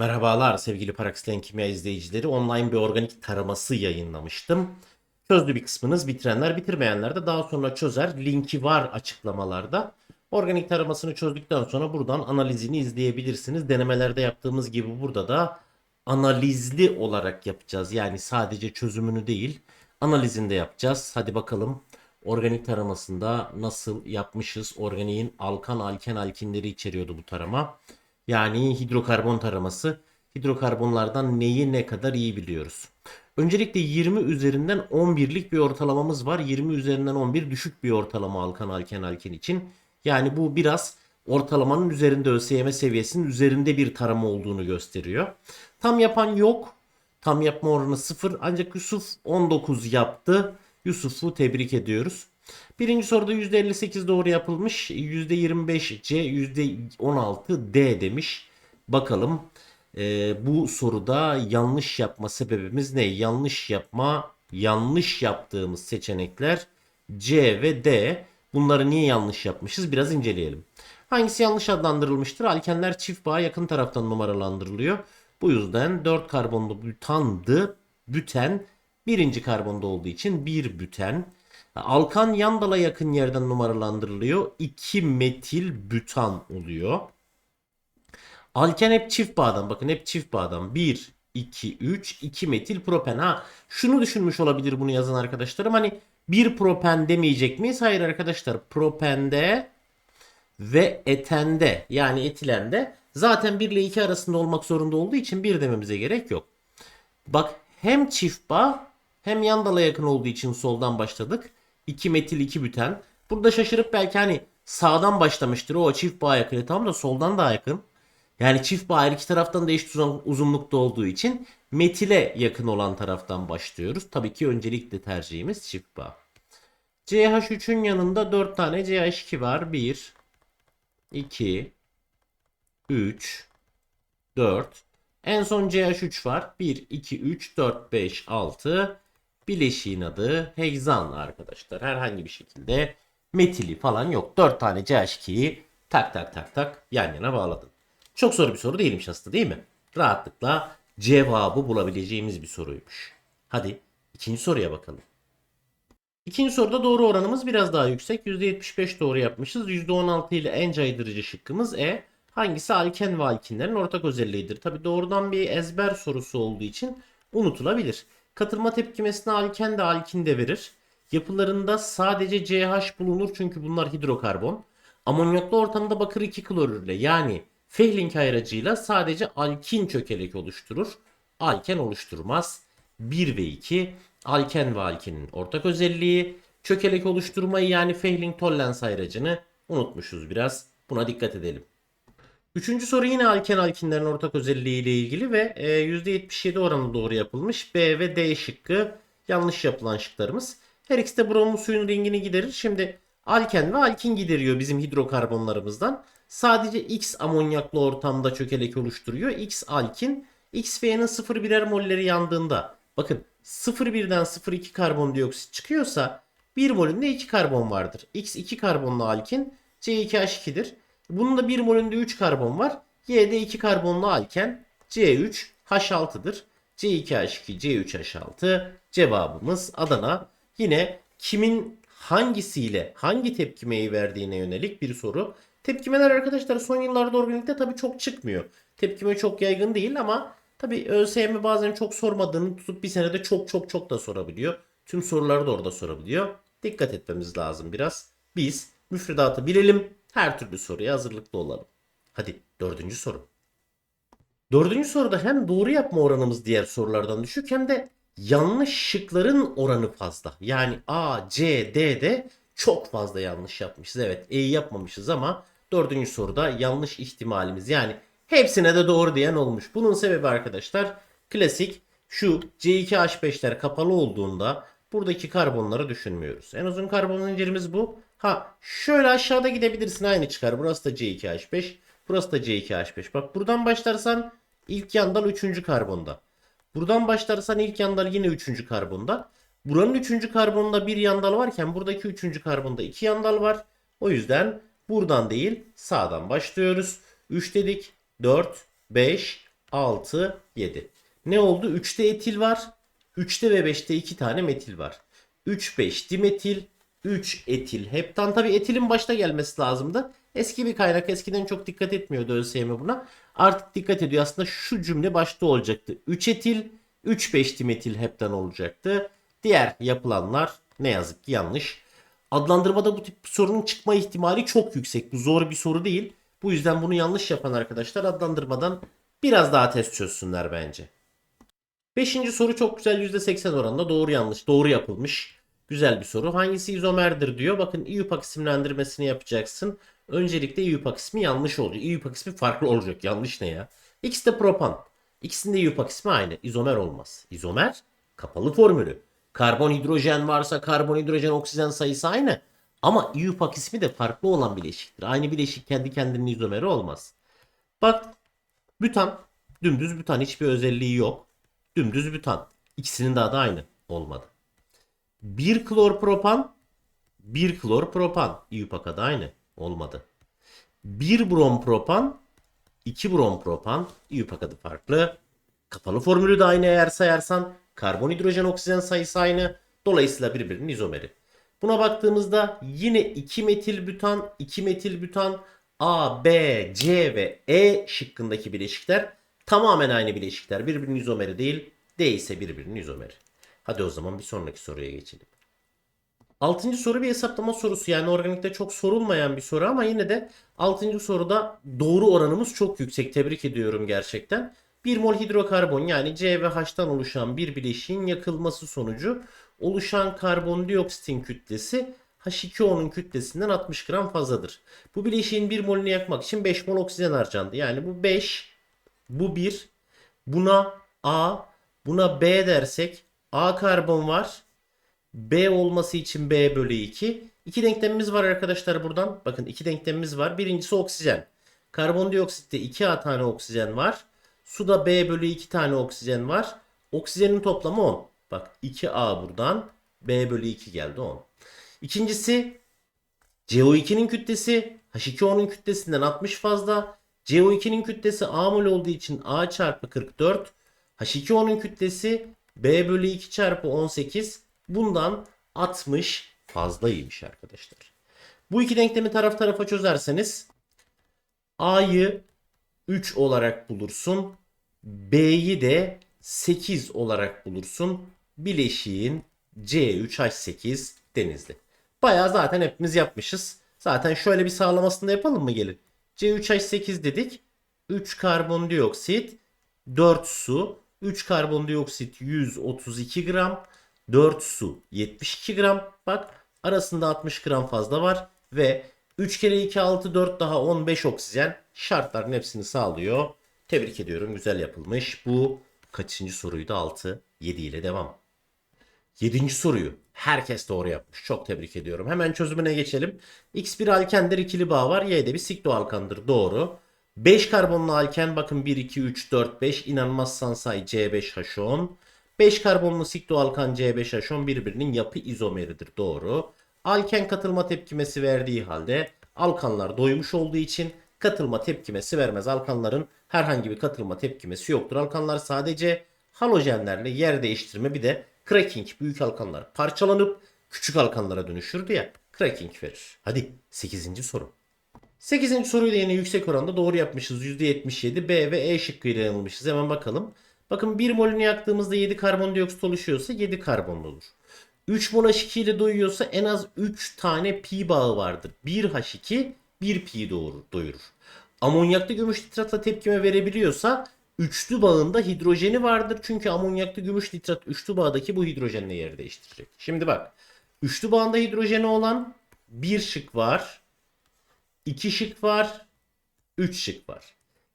Merhabalar sevgili Parakslen Kimya izleyicileri. Online bir organik taraması yayınlamıştım. Çözdü bir kısmınız bitirenler bitirmeyenler de daha sonra çözer. Linki var açıklamalarda. Organik taramasını çözdükten sonra buradan analizini izleyebilirsiniz. Denemelerde yaptığımız gibi burada da analizli olarak yapacağız. Yani sadece çözümünü değil analizini de yapacağız. Hadi bakalım organik taramasında nasıl yapmışız? Organiğin alkan alken alkinleri içeriyordu bu tarama. Yani hidrokarbon taraması. Hidrokarbonlardan neyi ne kadar iyi biliyoruz. Öncelikle 20 üzerinden 11'lik bir ortalamamız var. 20 üzerinden 11 düşük bir ortalama alkan alken alken için. Yani bu biraz ortalamanın üzerinde ÖSYM seviyesinin üzerinde bir tarama olduğunu gösteriyor. Tam yapan yok. Tam yapma oranı 0 ancak Yusuf 19 yaptı. Yusuf'u tebrik ediyoruz. Birinci soruda %58 doğru yapılmış. %25 C, %16 D demiş. Bakalım e, bu soruda yanlış yapma sebebimiz ne? Yanlış yapma, yanlış yaptığımız seçenekler C ve D. Bunları niye yanlış yapmışız? Biraz inceleyelim. Hangisi yanlış adlandırılmıştır? Alkenler çift bağa yakın taraftan numaralandırılıyor. Bu yüzden 4 karbonlu bütandı. Büten birinci karbonda olduğu için bir büten. Alkan yan dala yakın yerden numaralandırılıyor. 2 metil bütan oluyor. Alken hep çift bağdan. Bakın hep çift bağdan. 1, 2, 3, 2 metil propen. Ha şunu düşünmüş olabilir bunu yazan arkadaşlarım. Hani bir propen demeyecek miyiz? Hayır arkadaşlar. Propende ve etende yani etilende zaten 1 ile 2 arasında olmak zorunda olduğu için 1 dememize gerek yok. Bak hem çift bağ hem yan dala yakın olduğu için soldan başladık. 2 metil 2 büten. Burada şaşırıp belki hani sağdan başlamıştır o çift bağ yakın. Tamam da soldan daha yakın. Yani çift bağ iki taraftan da eşit uzun- uzunlukta olduğu için metile yakın olan taraftan başlıyoruz. Tabii ki öncelikle tercihimiz çift bağ. CH3'ün yanında 4 tane CH2 var. 1 2 3 4 En son CH3 var. 1 2 3 4 5 6 Bileşiğin adı hegzan arkadaşlar. Herhangi bir şekilde metili falan yok. 4 tane CH2'yi tak tak tak tak yan yana bağladın. Çok zor bir soru değilmiş aslında değil mi? Rahatlıkla cevabı bulabileceğimiz bir soruymuş. Hadi ikinci soruya bakalım. İkinci soruda doğru oranımız biraz daha yüksek. %75 doğru yapmışız. %16 ile en caydırıcı şıkkımız E. Hangisi alken ve alkinlerin ortak özelliğidir? Tabi doğrudan bir ezber sorusu olduğu için unutulabilir. Katılma tepkimesine alken de alkin de verir. Yapılarında sadece CH bulunur çünkü bunlar hidrokarbon. Amonyaklı ortamda bakır 2 klorürle yani Fehling ayracıyla sadece alkin çökelek oluşturur. Alken oluşturmaz. 1 ve 2 alken ve alkinin ortak özelliği. Çökelek oluşturmayı yani Fehling-Tollens ayracını unutmuşuz biraz. Buna dikkat edelim. Üçüncü soru yine alken alkinlerin ortak özelliği ile ilgili ve e, %77 oranı doğru yapılmış. B ve D şıkkı yanlış yapılan şıklarımız. Her ikisi de bromlu suyun rengini giderir. Şimdi alken ve alkin gideriyor bizim hidrokarbonlarımızdan. Sadece X amonyaklı ortamda çökelek oluşturuyor. X alkin. X ve Y'nin 0 birer molleri yandığında bakın 0,1'den 0,2 karbondioksit çıkıyorsa 1 molünde 2 karbon vardır. X 2 karbonlu alkin C2H2'dir. Bunun da 1 molünde 3 karbon var. Y'de 2 karbonlu alken C3 H6'dır. C2H2 C3H6 cevabımız Adana. Yine kimin hangisiyle hangi tepkimeyi verdiğine yönelik bir soru. Tepkimeler arkadaşlar son yıllarda organikte tabii çok çıkmıyor. Tepkime çok yaygın değil ama tabii ÖSYM bazen çok sormadığını tutup bir senede çok çok çok da sorabiliyor. Tüm soruları da orada sorabiliyor. Dikkat etmemiz lazım biraz. Biz müfredatı bilelim. Her türlü soruya hazırlıklı olalım. Hadi dördüncü soru. Dördüncü soruda hem doğru yapma oranımız diğer sorulardan düşük hem de yanlış şıkların oranı fazla. Yani A, C, D'de çok fazla yanlış yapmışız. Evet E'yi yapmamışız ama dördüncü soruda yanlış ihtimalimiz yani hepsine de doğru diyen olmuş. Bunun sebebi arkadaşlar klasik şu C2H5'ler kapalı olduğunda buradaki karbonları düşünmüyoruz. En uzun karbon zincirimiz bu. Ha şöyle aşağıda gidebilirsin aynı çıkar. Burası da C2H5. Burası da C2H5. Bak buradan başlarsan ilk yandal 3. karbonda. Buradan başlarsan ilk yandal yine 3. karbonda. Buranın 3. karbonunda bir yandal varken buradaki 3. karbonda 2 yandal var. O yüzden buradan değil sağdan başlıyoruz. 3 dedik, 4, 5, 6, 7. Ne oldu? 3'te etil var. 3'te ve 5'te 2 tane metil var. 3, 5 dimetil, 3 etil heptan. Tabi etilin başta gelmesi lazımdı. Eski bir kaynak. Eskiden çok dikkat etmiyordu ÖSYM buna. Artık dikkat ediyor. Aslında şu cümle başta olacaktı. 3 etil, 3, 5 dimetil heptan olacaktı. Diğer yapılanlar ne yazık ki yanlış. Adlandırmada bu tip sorunun çıkma ihtimali çok yüksek. Bu zor bir soru değil. Bu yüzden bunu yanlış yapan arkadaşlar adlandırmadan biraz daha test çözsünler bence. Beşinci soru çok güzel %80 oranında doğru yanlış doğru yapılmış. Güzel bir soru. Hangisi izomerdir diyor. Bakın IUPAC isimlendirmesini yapacaksın. Öncelikle IUPAC ismi yanlış olacak. IUPAC ismi farklı olacak. Yanlış ne ya? X de propan. İkisinde IUPAC ismi aynı. İzomer olmaz. İzomer kapalı formülü. Karbon hidrojen varsa karbon hidrojen oksijen sayısı aynı. Ama IUPAC ismi de farklı olan bileşiktir. Aynı bileşik kendi kendinin izomeri olmaz. Bak bütan dümdüz bütan hiçbir özelliği yok. Dümdüz bütan. İkisinin de adı aynı. Olmadı. 1 klorpropan 1 klorpropan. IUPAC adı aynı. Olmadı. 1 brompropan 2 brompropan. IUPAC adı farklı. Kapalı formülü de aynı eğer sayarsan. Karbon hidrojen oksijen sayısı aynı. Dolayısıyla birbirinin izomeri. Buna baktığımızda yine 2 metil bütan, 2 metil bütan A, B, C ve E şıkkındaki bileşikler tamamen aynı bileşikler. Birbirinin izomeri değil, D ise birbirinin izomeri. Hadi o zaman bir sonraki soruya geçelim. Altıncı soru bir hesaplama sorusu. Yani organikte çok sorulmayan bir soru ama yine de altıncı soruda doğru oranımız çok yüksek. Tebrik ediyorum gerçekten. 1 mol hidrokarbon yani C ve H'tan oluşan bir bileşiğin yakılması sonucu oluşan karbondioksitin kütlesi H2O'nun kütlesinden 60 gram fazladır. Bu bileşiğin 1 molünü yakmak için 5 mol oksijen harcandı. Yani bu 5, bu 1, buna A, buna B dersek A karbon var. B olması için B bölü 2. İki denklemimiz var arkadaşlar buradan. Bakın iki denklemimiz var. Birincisi oksijen. Karbondioksitte 2A tane oksijen var. Suda B bölü 2 tane oksijen var. Oksijenin toplamı 10. Bak 2A buradan. B bölü 2 geldi 10. İkincisi CO2'nin kütlesi H2O'nun kütlesinden 60 fazla. CO2'nin kütlesi A mol olduğu için A çarpı 44. H2O'nun kütlesi B bölü 2 çarpı 18. Bundan 60 fazlaymış arkadaşlar. Bu iki denklemi taraf tarafa çözerseniz A'yı 3 olarak bulursun. B'yi de 8 olarak bulursun. Bileşiğin C3H8 denizli. Bayağı zaten hepimiz yapmışız. Zaten şöyle bir sağlamasını da yapalım mı gelin? C3H8 dedik. 3 karbondioksit, 4 su, 3 karbondioksit 132 gram, 4 su 72 gram. Bak arasında 60 gram fazla var ve 3 kere 2 6 4 daha 15 oksijen şartların hepsini sağlıyor. Tebrik ediyorum güzel yapılmış. Bu kaçıncı soruydu 6 7 ile devam. Yedinci soruyu herkes doğru yapmış. Çok tebrik ediyorum. Hemen çözümüne geçelim. X bir alkendir ikili bağ var. Y de bir sikloalkandır. Doğru. 5 karbonlu alken bakın 1, 2, 3, 4, 5 inanmazsan say C5H10. 5 karbonlu sikloalkan C5H10 birbirinin yapı izomeridir. Doğru. Alken katılma tepkimesi verdiği halde alkanlar doymuş olduğu için katılma tepkimesi vermez. Alkanların herhangi bir katılma tepkimesi yoktur. Alkanlar sadece halojenlerle yer değiştirme bir de cracking büyük alkanlar parçalanıp küçük alkanlara dönüşürdü ya cracking verir. Hadi 8. soru. 8. soruyu da yine yüksek oranda doğru yapmışız. %77 B ve E şıkkıyla yanılmışız. Hemen bakalım. Bakın 1 molünü yaktığımızda 7 karbondioksit oluşuyorsa 7 karbonlu olur. 3 mol H2 ile doyuyorsa en az 3 tane pi bağı vardır. 1 H2 1 pi doğurur, doyurur. Amonyaklı gümüş nitratla tepkime verebiliyorsa üçlü bağında hidrojeni vardır. Çünkü amonyaklı gümüş nitrat üçlü bağdaki bu hidrojenle yer değiştirecek. Şimdi bak. Üçlü bağında hidrojeni olan bir şık var. 2 şık var. 3 şık var.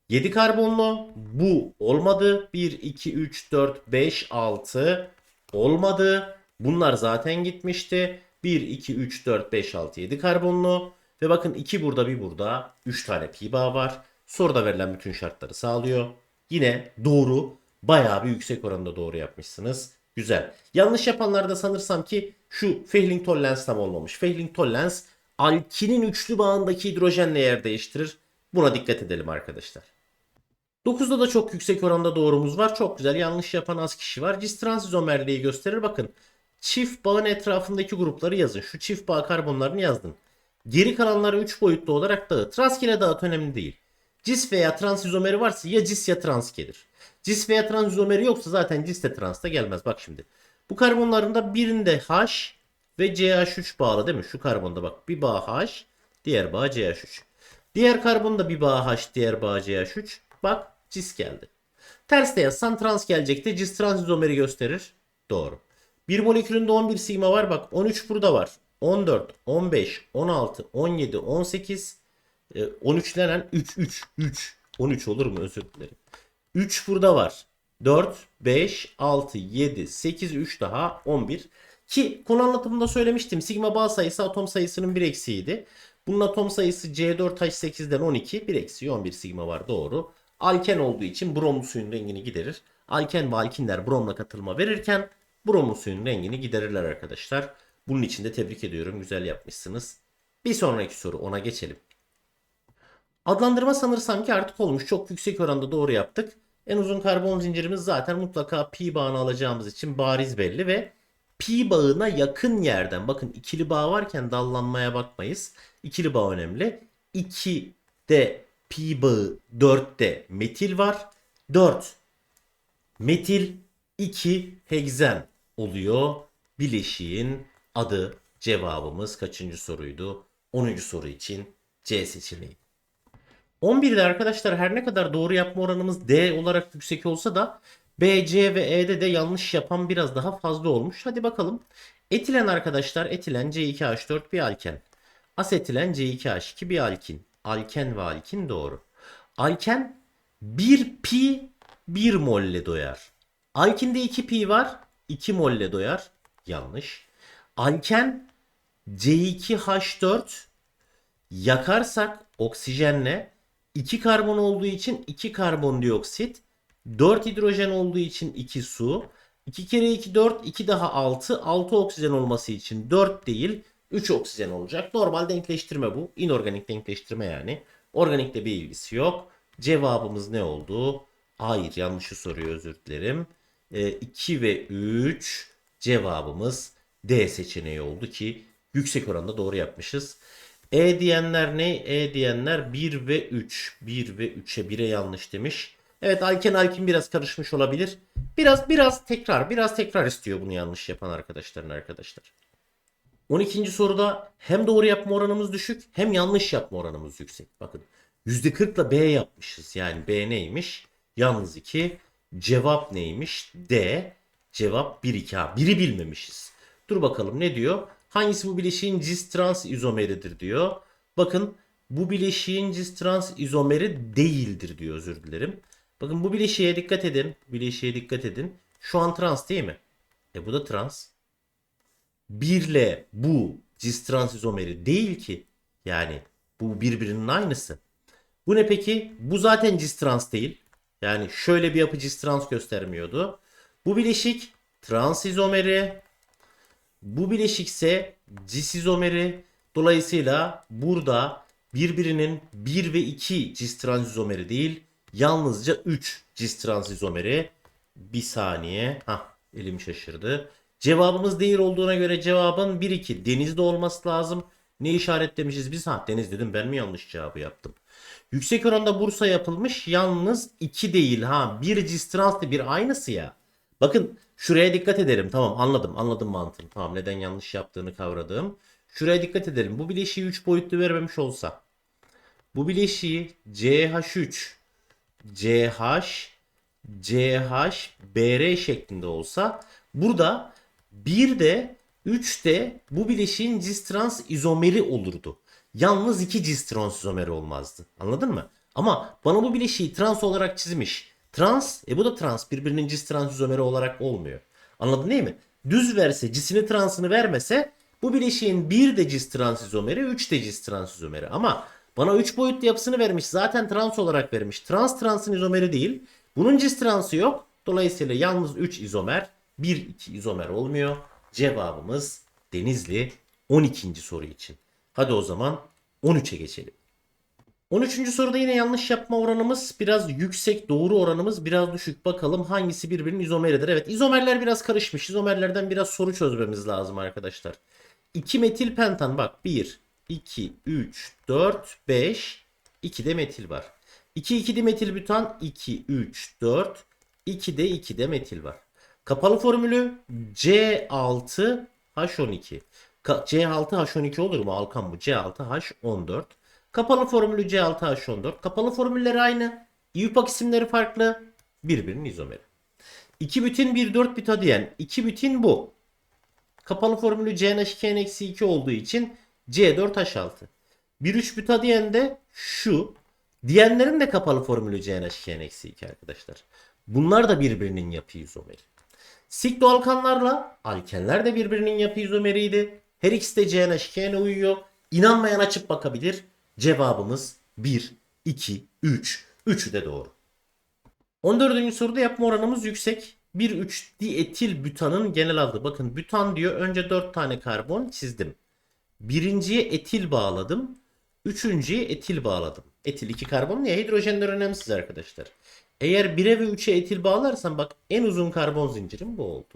7 karbonlu bu olmadı. 1, 2, 3, 4, 5, 6 olmadı. Bunlar zaten gitmişti. 1, 2, 3, 4, 5, 6, 7 karbonlu. Ve bakın 2 burada bir burada. 3 tane pi bağ var. Soruda verilen bütün şartları sağlıyor. Yine doğru. Bayağı bir yüksek oranda doğru yapmışsınız. Güzel. Yanlış yapanlar da sanırsam ki şu Fehling Tollens tam olmamış. Fehling Tollens alkinin üçlü bağındaki hidrojenle yer değiştirir. Buna dikkat edelim arkadaşlar. 9'da da çok yüksek oranda doğrumuz var. Çok güzel. Yanlış yapan az kişi var. Cis trans izomerliği gösterir. Bakın çift bağın etrafındaki grupları yazın. Şu çift bağ karbonlarını yazdın. Geri kalanları 3 boyutlu olarak dağıt. Rastgele dağıt önemli değil. Cis veya trans izomeri varsa ya cis ya trans gelir. Cis veya trans izomeri yoksa zaten cis de trans da gelmez. Bak şimdi. Bu karbonların da birinde H ve CH3 bağlı değil mi? Şu karbonda bak bir bağ H, diğer bağ CH3. Diğer karbonda bir bağ H, diğer bağ CH3. Bak cis geldi. Ters de yazsan trans gelecekti. Cis trans izomeri gösterir. Doğru. Bir molekülünde 11 sigma var. Bak 13 burada var. 14, 15, 16, 17, 18, e, 13 denen 3, 3, 3. 13 olur mu özür dilerim. 3 burada var. 4, 5, 6, 7, 8, 3 daha 11. Ki konu anlatımında söylemiştim. Sigma bağ sayısı atom sayısının bir eksiğiydi. Bunun atom sayısı C4H8'den 12. Bir eksiği 11 sigma var doğru. Alken olduğu için bromlu suyun rengini giderir. Alken ve alkinler bromla katılma verirken bromlu suyun rengini giderirler arkadaşlar. Bunun için de tebrik ediyorum. Güzel yapmışsınız. Bir sonraki soru ona geçelim. Adlandırma sanırsam ki artık olmuş. Çok yüksek oranda doğru yaptık. En uzun karbon zincirimiz zaten mutlaka pi bağını alacağımız için bariz belli ve pi bağına yakın yerden bakın ikili bağ varken dallanmaya bakmayız. İkili bağ önemli. 2'de pi bağı 4'te metil var. 4 metil 2 hegzen oluyor. Bileşiğin adı cevabımız kaçıncı soruydu? 10. soru için C seçeneği. 11'de arkadaşlar her ne kadar doğru yapma oranımız D olarak yüksek olsa da B, C ve E'de de yanlış yapan biraz daha fazla olmuş. Hadi bakalım. Etilen arkadaşlar etilen C2H4 bir alken. Asetilen C2H2 bir alkin. Alken ve alkin doğru. Alken 1 pi 1 molle doyar. Alkinde 2 pi var 2 molle doyar. Yanlış. Alken C2H4 yakarsak oksijenle 2 karbon olduğu için 2 karbondioksit, 4 hidrojen olduğu için 2 su, 2 kere 2 4, 2 daha 6, 6 oksijen olması için 4 değil 3 oksijen olacak. Normal denkleştirme bu. İnorganik denkleştirme yani. Organikte bir ilgisi yok. Cevabımız ne oldu? Hayır yanlışı soruyor özür dilerim. 2 ve 3 cevabımız D seçeneği oldu ki yüksek oranda doğru yapmışız. E diyenler ne? E diyenler 1 ve 3. 1 ve 3'e 1'e yanlış demiş. Evet alken alkin biraz karışmış olabilir. Biraz biraz tekrar biraz tekrar istiyor bunu yanlış yapan arkadaşların arkadaşlar. 12. soruda hem doğru yapma oranımız düşük hem yanlış yapma oranımız yüksek. Bakın %40 ile B yapmışız. Yani B neymiş? Yalnız 2. Cevap neymiş? D. Cevap 1 2. Ha, biri bilmemişiz. Dur bakalım ne diyor? Hangisi bu bileşiğin cis trans izomeridir diyor. Bakın bu bileşiğin cis trans izomeri değildir diyor özür dilerim. Bakın bu bileşiğe dikkat edin. Bileşiğe dikkat edin. Şu an trans değil mi? E bu da trans. 1 ile bu cis trans izomeri değil ki. Yani bu birbirinin aynısı. Bu ne peki? Bu zaten cis trans değil. Yani şöyle bir yapı cis trans göstermiyordu. Bu bileşik trans izomeri. Bu bileşik ise cis izomeri. Dolayısıyla burada birbirinin 1 ve 2 cis trans izomeri değil. Yalnızca 3 cis trans izomeri. Bir saniye. Hah elim şaşırdı. Cevabımız değil olduğuna göre cevabın 1-2 denizde olması lazım. Ne işaretlemişiz biz? Ha deniz dedim ben mi yanlış cevabı yaptım? Yüksek oranda Bursa yapılmış yalnız 2 değil ha. Bir cis trans bir aynısı ya. Bakın şuraya dikkat edelim. Tamam anladım anladım mantığını. Tamam neden yanlış yaptığını kavradım. Şuraya dikkat edelim. Bu bileşiği 3 boyutlu vermemiş olsa. Bu bileşiği CH3 CH CH BR şeklinde olsa burada bir de 3 de bu bileşiğin cis trans izomeri olurdu. Yalnız iki cis trans izomeri olmazdı. Anladın mı? Ama bana bu bileşiği trans olarak çizmiş. Trans, e bu da trans. Birbirinin cis trans izomeri olarak olmuyor. Anladın değil mi? Düz verse, cisini transını vermese bu bileşiğin bir de cis trans izomeri, 3 de cis trans izomeri. Ama bana 3 boyutlu yapısını vermiş. Zaten trans olarak vermiş. Trans transın izomeri değil. Bunun cis transı yok. Dolayısıyla yalnız 3 izomer, 1 2 izomer olmuyor. Cevabımız Denizli 12. soru için. Hadi o zaman 13'e geçelim. 13. soruda yine yanlış yapma oranımız biraz yüksek, doğru oranımız biraz düşük. Bakalım hangisi birbirinin izomeridir? Evet, izomerler biraz karışmış. İzomerlerden biraz soru çözmemiz lazım arkadaşlar. 2 metil pentan bak 1, 2, 3, 4, 5, 2 de metil var. 2, 2 de metil butan 2, 3, 4, 2 de 2 de metil var. Kapalı formülü C6 H12. Ka- C6 H12 olur mu Alkan bu? C6 H14. Kapalı formülü C6 H14. Kapalı formülleri aynı. İUPAC isimleri farklı. Birbirinin izomeri. 2 bütün 1 4 bit diyen 2 bütün bu. Kapalı formülü CNH2N-2 olduğu için C4H6. 1 3 bit diyen de şu. Diyenlerin de kapalı formülü CNH2N-2 arkadaşlar. Bunlar da birbirinin yapı izomeri. Sikloalkanlarla alkenler de birbirinin yapı izomeriydi. Her ikisi de CNH2N'e uyuyor. İnanmayan açıp bakabilir. Cevabımız 1, 2, 3. Üçü de doğru. 14. soruda yapma oranımız yüksek. 1,3 dietil butanın genel adı. Bakın butan diyor. Önce 4 tane karbon çizdim. Birinciye etil bağladım. Üçüncüye etil bağladım. Etil 2 karbon niye? Hidrojenler önemsiz arkadaşlar. Eğer 1'e ve 3'e etil bağlarsan bak en uzun karbon zincirim bu oldu.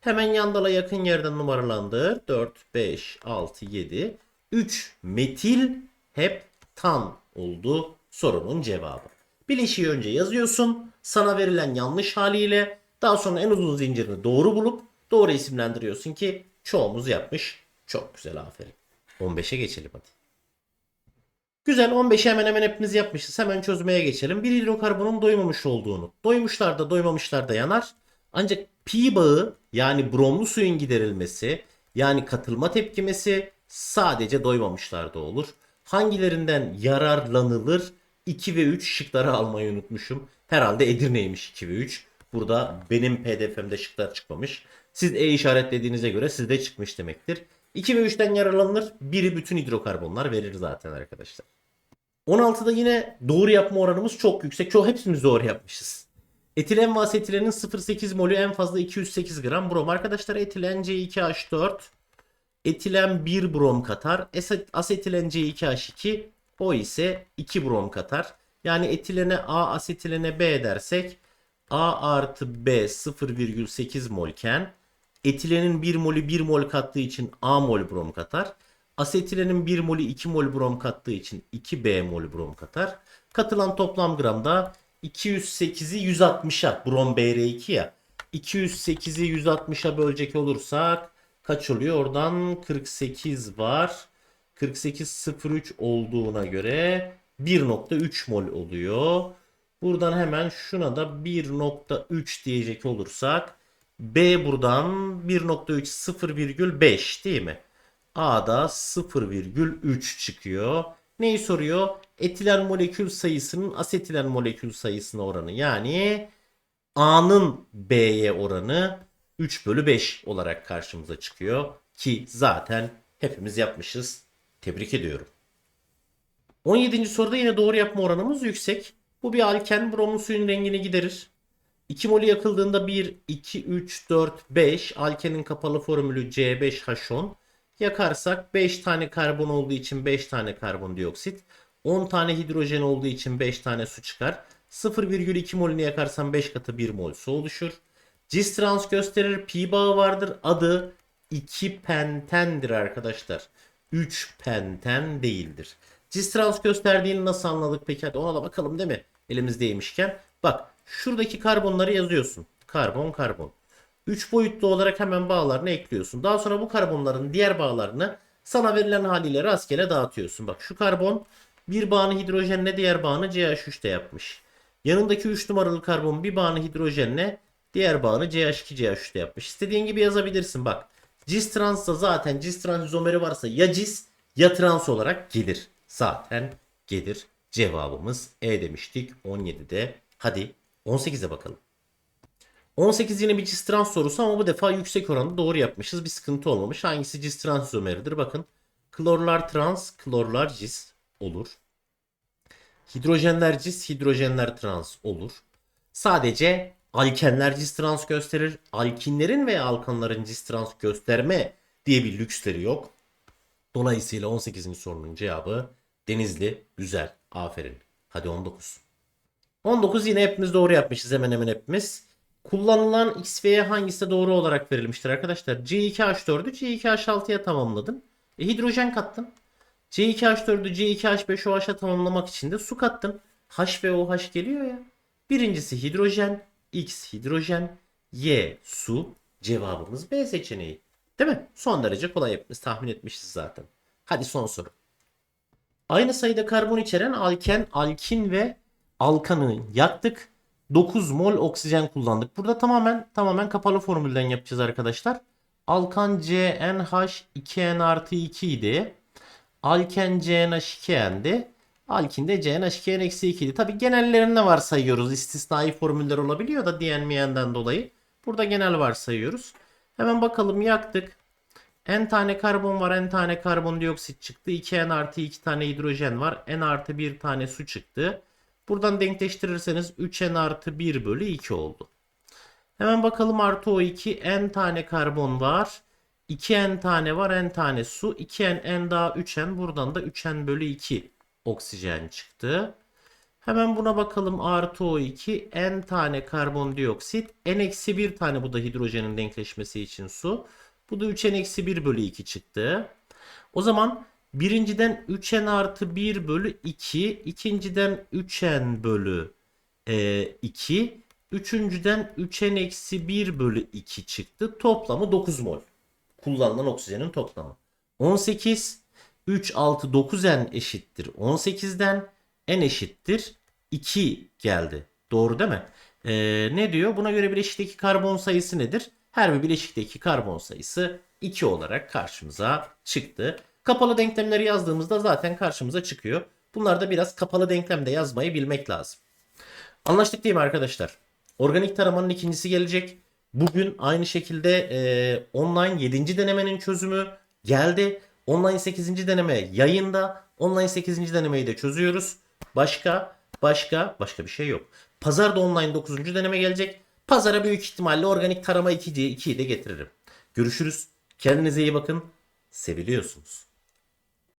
Hemen yandala yakın yerden numaralandır. 4, 5, 6, 7. 3 metil heptan oldu sorunun cevabı. Bileşiği önce yazıyorsun. Sana verilen yanlış haliyle daha sonra en uzun zincirini doğru bulup doğru isimlendiriyorsun ki çoğumuz yapmış. Çok güzel aferin. 15'e geçelim hadi. Güzel 15'i hemen hemen hepimiz yapmışız. Hemen çözmeye geçelim. Bir hidrokarbonun doymamış olduğunu. Doymuşlar da doymamışlar da yanar. Ancak pi bağı yani bromlu suyun giderilmesi yani katılma tepkimesi sadece doymamışlarda olur. Hangilerinden yararlanılır? 2 ve 3 şıkları almayı unutmuşum. Herhalde Edirne'ymiş 2 ve 3. Burada benim pdf'mde şıklar çıkmamış. Siz E işaretlediğinize göre sizde çıkmış demektir. 2 ve 3'ten yararlanılır. Biri bütün hidrokarbonlar verir zaten arkadaşlar. 16'da yine doğru yapma oranımız çok yüksek. Çok hepsimiz doğru yapmışız. Etilen ve asetilenin 0,8 molü en fazla 208 gram brom. Arkadaşlar etilen C2H4. Etilen 1 brom katar. Asetilen C2H2 o ise 2 brom katar. Yani etilene A asetilene B dersek A artı B 0,8 molken etilenin 1 molü 1 mol kattığı için A mol brom katar. Asetilenin 1 molü 2 mol brom kattığı için 2 B mol brom katar. Katılan toplam gramda 208'i 160'a brom BR2 ya. 208'i 160'a bölecek olursak kaç oluyor? Oradan 48 var. 48.03 olduğuna göre 1.3 mol oluyor. Buradan hemen şuna da 1.3 diyecek olursak B buradan 1.3 0,5 değil mi? A'da 0,3 çıkıyor. Neyi soruyor? Etilen molekül sayısının asetilen molekül sayısına oranı. Yani A'nın B'ye oranı 3 bölü 5 olarak karşımıza çıkıyor. Ki zaten hepimiz yapmışız. Tebrik ediyorum. 17. soruda yine doğru yapma oranımız yüksek. Bu bir alken bromlu suyun rengini giderir. 2 molü yakıldığında 1, 2, 3, 4, 5 alkenin kapalı formülü C5H10. Yakarsak 5 tane karbon olduğu için 5 tane karbondioksit. 10 tane hidrojen olduğu için 5 tane su çıkar. 0,2 molünü yakarsam 5 katı 1 mol su oluşur. Cis trans gösterir. Pi bağı vardır. Adı 2 pentendir arkadaşlar. 3 penten değildir. Cis trans gösterdiğini nasıl anladık peki? Hadi ona da bakalım değil mi? Elimizdeymişken. Bak şuradaki karbonları yazıyorsun. Karbon karbon. 3 boyutlu olarak hemen bağlarını ekliyorsun. Daha sonra bu karbonların diğer bağlarını sana verilen haliyle rastgele dağıtıyorsun. Bak şu karbon bir bağını hidrojenle diğer bağını CH3'te yapmış. Yanındaki 3 numaralı karbon bir bağını hidrojenle diğer bağını CH2 CH3'te yapmış. İstediğin gibi yazabilirsin bak. Cis transta zaten cis trans izomeri varsa ya cis ya trans olarak gelir. Zaten gelir. Cevabımız E demiştik 17'de. Hadi 18'e bakalım. 18 yine bir cis trans sorusu ama bu defa yüksek oranda doğru yapmışız. Bir sıkıntı olmamış. Hangisi cis trans izomeridir? Bakın. Klorlar trans, klorlar cis olur. Hidrojenler cis, hidrojenler trans olur. Sadece alkenler cis trans gösterir. Alkinlerin veya alkanların cis trans gösterme diye bir lüksleri yok. Dolayısıyla 18. sorunun cevabı Denizli. Güzel. Aferin. Hadi 19. 19 yine hepimiz doğru yapmışız hemen hemen hepimiz. Kullanılan X ve hangisi doğru olarak verilmiştir arkadaşlar? C2H4'ü C2H6'ya tamamladın. E, hidrojen kattın. C2H4'ü C2H5OH'a tamamlamak için de su kattın. H ve OH geliyor ya. Birincisi hidrojen, X hidrojen, Y su. Cevabımız B seçeneği. Değil mi? Son derece kolay hepimiz tahmin etmişiz zaten. Hadi son soru. Aynı sayıda karbon içeren alken, alkin ve alkanı yaktık. 9 mol oksijen kullandık. Burada tamamen tamamen kapalı formülden yapacağız arkadaşlar. Alkan CnH 2n artı 2 idi. Alken CnH2n'di. Alkin de CnH2n eksi 2 idi. Tabi genellerini varsayıyoruz. İstisnai formüller olabiliyor da diyenmeyenden dolayı. Burada genel varsayıyoruz. Hemen bakalım yaktık. N tane karbon var, N tane karbondioksit çıktı. 2N artı 2 tane hidrojen var. N artı 1 tane su çıktı. Buradan denkleştirirseniz 3N artı 1 bölü 2 oldu. Hemen bakalım artı O2 N tane karbon var. 2N tane var, N tane su. 2N, N daha 3N. Buradan da 3N bölü 2 oksijen çıktı. Hemen buna bakalım artı O2 N tane karbondioksit. N eksi 1 tane bu da hidrojenin denkleşmesi için su. Bu da 3N eksi 1 bölü 2 çıktı. O zaman birinciden 3N artı 1 bölü 2. ikinciden 3N bölü e, 2. Üçüncüden 3N eksi 1 bölü 2 çıktı. Toplamı 9 mol. Kullanılan oksijenin toplamı. 18 3 6 9N eşittir 18'den N eşittir 2 geldi. Doğru değil mi? Ee, ne diyor? Buna göre bileşikteki karbon sayısı nedir? Her bir bileşikteki karbon sayısı 2 olarak karşımıza çıktı. Kapalı denklemleri yazdığımızda zaten karşımıza çıkıyor. Bunlarda biraz kapalı denklemde yazmayı bilmek lazım. Anlaştık değil mi arkadaşlar? Organik taramanın ikincisi gelecek. Bugün aynı şekilde e, online 7. denemenin çözümü geldi. Online 8. deneme yayında. Online 8. denemeyi de çözüyoruz. Başka başka başka bir şey yok. Pazar da online 9. deneme gelecek. Pazara büyük ihtimalle organik tarama 2'yi de getiririm. Görüşürüz. Kendinize iyi bakın. Seviliyorsunuz.